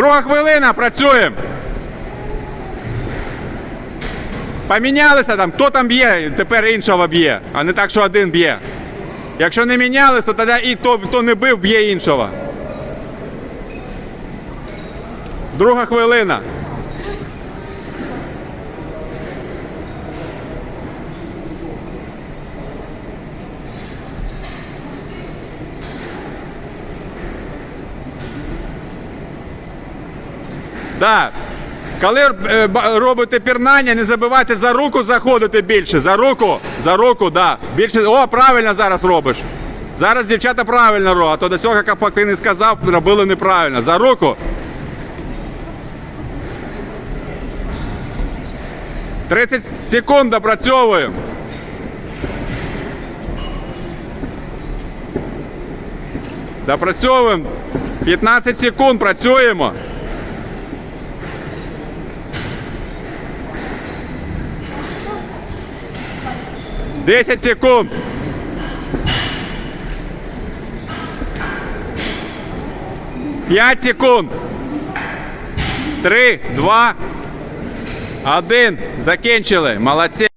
Друга хвилина, працюємо. Помінялися там, хто там б'є, тепер іншого б'є, а не так, що один б'є. Якщо не мінялись, то тоді і той, хто не бив, б'є іншого. Друга хвилина. Да. Коли е, робите пірнання, не забувайте за руку заходити більше. За руку, за руку, да. Більше. О, правильно зараз робиш. Зараз дівчата правильно роблять, а то до цього, як поки не сказав, робили неправильно. За руку. 30 секунд допрацьовуємо. Допрацьовуємо. 15 секунд працюємо. Десять секунд. П'ять секунд. Три, два, один. Закінчили. Молодці.